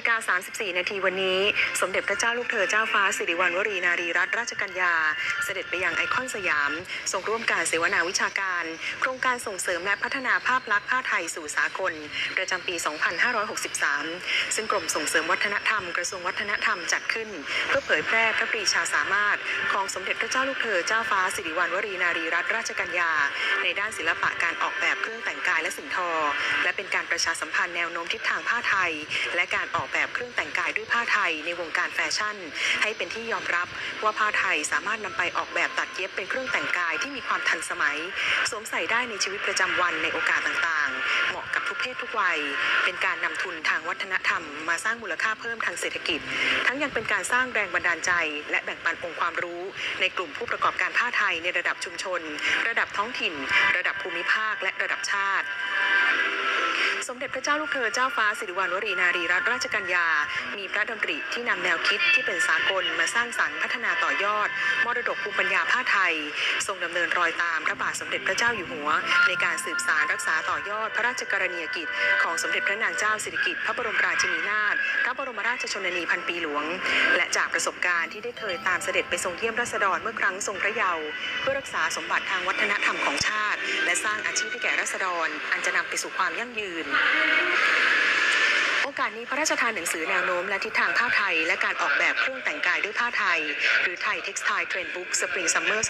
ฬิกา 34 นาทีวันนี้ สมเด็จพระเจ้าลูกเธอเจ้าฟ้าสิริวัณวรีนารีรัตนราชกัญญา เสด็จไปยังไอคอนสยาม ทรงร่วมการเสวนาวิชาการ โครงการส่งเสริมและพัฒนาภาพลักษณ์ผ้าไทยสู่สากล ประจำปี 2563 ซึ่งกรมส่งเสริมวัฒนธรรมกระทรวงวัฒนธรรมจัดขึ้น เพื่อเผยแพร่พระปรีชาสามารถ ของสมเด็จพระเจ้าลูกเธอเจ้าฟ้าสิริวัณวรีนารีรัตนราชกัญญา ในด้านศิลปะการออกแบบเครื่องแต่งกายและสิ่งทอ และเป็นการประชาสัมพันธ์แนวโน้มทิศทางผ้าไทย และการออกแบบเครื่องแต่งกายด้วยผ้าไทยในวงการแฟชั่น ให้เป็นที่ยอมรับว่าผ้าไทยสามารถนำไปออกแบบตัดเย็บเป็นเครื่องแต่งกายที่มีความทันสมัย สวมใส่ได้ในชีวิตประจำวันในโอกาสต่างๆ เหมาะกับทุกเพศทุกวัย เป็นการนำทุนทางวัฒนธรรม มาสร้างมูลค่าเพิ่มทางเศรษฐกิจ ทั้งยังเป็นการสร้างแรงบันดาลใจ และแบ่งปันองค์ความรู้ ในกลุ่มผู้ประกอบการผ้าไทยในระดับชุมชน ระดับท้องถิ่น ระดับภูมิภาคและระดับชาติ สมเด็จพระเจ้าลูกเธอเจ้าฟ้าสิริวัณวรีนารีรัตนราชกัญญา มีพระดำริที่นำแนวคิดที่เป็นสากลมาสร้างสรรค์พัฒนาต่อยอด มรดกภูมิปัญญาผ้าไทย ทรงดำเนินรอยตามพระบาทสมเด็จพระเจ้าอยู่หัว ในการสืบสารรักษาต่อยอดพระราชกรณียกิจ ของสมเด็จพระนางเจ้าสิริกิติ์พระบรมราชินีนาถพระบรมราชชนนีพันปีหลวง และจากประสบการณ์ที่ได้เคยตามเสด็จไปทรงเยี่ยมราษฎรเมื่อครั้งทรงพระเยาว์เพื่อรักษาสมบัติทางวัฒนธรรมของชาติ และสร้างอาชีพให้แก่ราษฎร อันจะนำไปสู่ความยั่งยืนโอกาสนี้พระราชทานหนังสือแนวโน้มและทิศทางผ้าไทย และการออกแบบเครื่องแต่งกายด้วยผ้าไทย หรือไทย Textile Trend Book Spring Summer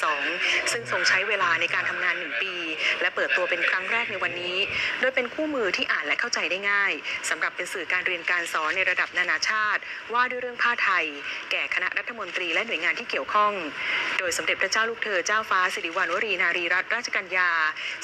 2022 ซึ่งทรงใช้เวลาในการทำงาน 1 ปี และเปิดตัวเป็นครั้งแรกในวันนี้ โดยเป็นคู่มือที่อ่านและเข้าใจได้ง่ายสำหรับเป็นสื่อการเรียนการสอนในระดับนานาชาติ ว่าด้วยเรื่องผ้าไทย แก่คณะรัฐมนตรีและหน่วยงานที่เกี่ยวข้อง โดยสมเด็จพระเจ้าลูกเธอเจ้าฟ้าสิริวัณวรีนารีรัตนราชกัญญา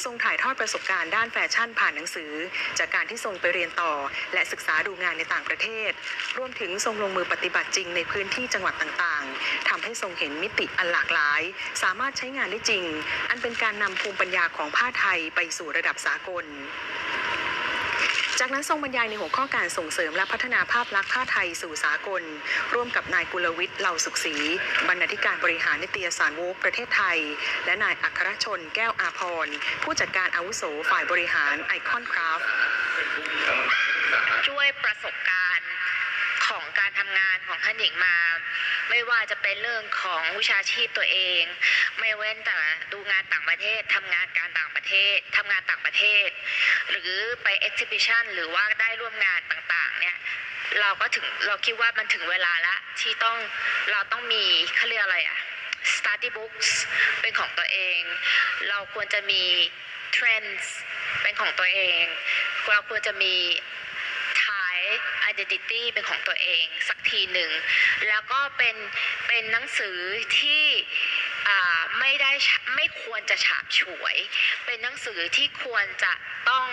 ทรงถ่ายทอดประสบการณ์ด้านแฟชั่นผ่านหนังสือ จากการที่ทรงไปเรียนต่อ และศึกษาดูงานในต่างประเทศ รวมถึงทรงลงมือปฏิบัติจริงในพื้นที่จังหวัดต่างๆทำให้ทรงเห็นมิติอันหลากหลาย สามารถใช้งานได้จริง อันเป็นการนำภูมิปัญญาของของผ้าไทยไปสู่ระดับสากล จากนั้นทรงบรรยายในหัวข้อการส่งเสริมและพัฒนาภาพลักษณ์ผ้าไทยสู่สากล ร่วมกับนายกุลวิทย์เหล่าสุขศรีบรรณาธิการบริหารนิตยสารวกประเทศไทย และนายอัครชนแก้วอาพรผู้จัดการอาวุโสฝ่ายบริหารไอคอนคราฟด้วยประสบการณ์ของการทำงานของท่านหญิงมา ไม่ว่าจะเป็นเรื่องของวิชาชีพตัวเอง ไม่เว้นแต่ดูงานต่างประเทศทำงานการต่างประเทศทำงานต่างประเทศ หรือไปเอ็กซิบิชันหรือว่าได้ร่วมงานต่างๆเนี่ยเราก็ถึงเราคิดว่ามันถึงเวลาละที่ต้องเราต้องมีเขาเรียกอะไรอะ study books เป็นของตัวเอง เราควรจะมี trends เป็นของตัวเอง เราควรจะมี identity เป็นของตัวเองสักทีหนึ่ง แล้วก็เป็นเป็นหนังสือที่ไม่ได้ไม่ควรจะฉาบฉวย เป็นหนังสือที่ควรจะต้อง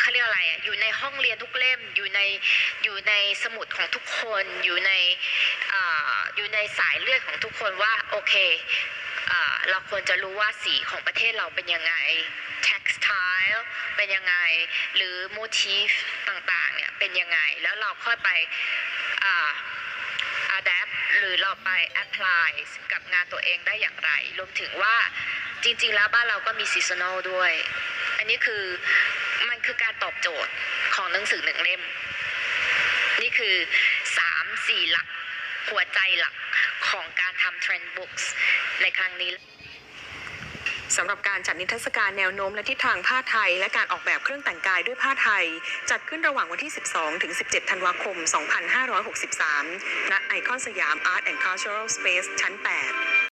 เขาเรียกอะไรอะอยู่ในห้องเรียนทุกเล่มอยู่ในอยู่ในสมุดของทุกคนอยู่ในออยู่ในสายเลือดของทุกคนว่าโอเคอเราควรจะรู้ว่าสีของประเทศเราเป็นยังไง textile เป็นยังไง หรือ motif ต่างๆ เนี่ย เป็นยังไง แล้วเราค่อยไปอ่า adapt หรือเราไป apply กับงานตัวเองได้อย่างไร รวมถึงว่าจริงๆ แล้วบ้านเราก็มี seasonal ด้วย อันนี้คือมันคือการตอบโจทย์ของหนังสือหนึ่งเล่ม นี่คือสามสี่หลักหัวใจหลักของการทำ trend books ในครั้งนี้ สำหรับการจัดนิทรรศการแนวโน้มและทิศทางผ้าไทย และการออกแบบเครื่องแต่งกายด้วยผ้าไทย จัดขึ้นระหว่างวันที่ 12 ถึง 17 ธันวาคม 2563 ณ ไอคอนสยาม Art and Cultural Space ชั้น 8